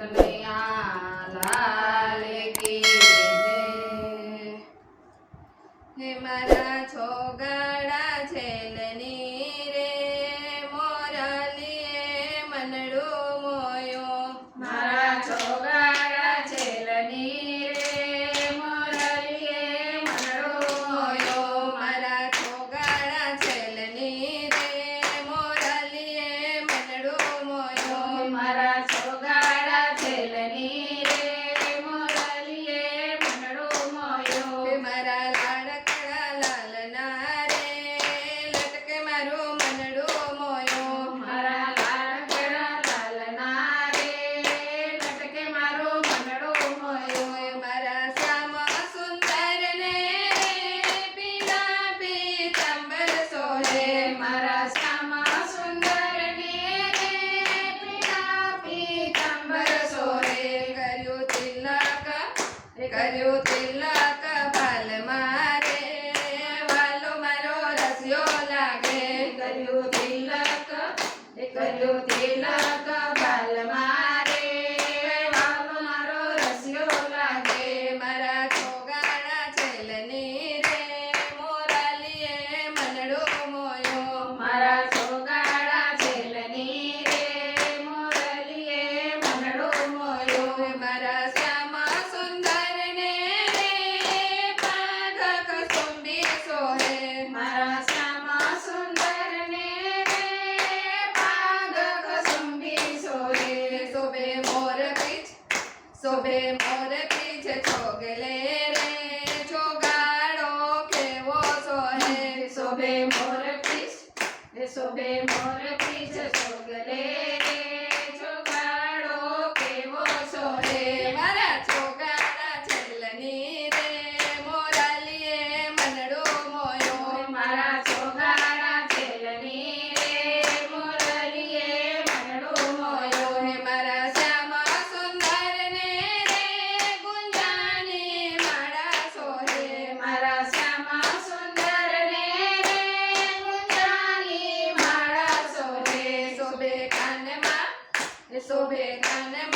Ada. કર્યો તિલક ફલ મારે. વાલો મારો રસ્યો લાગે. કર્યો તિલક કર્યો તિલક. શોભે મોર પીછ છોગલે રે ચોગાડો કેવો સોહે? શોભે મોર પીછ શોભે મોર so big and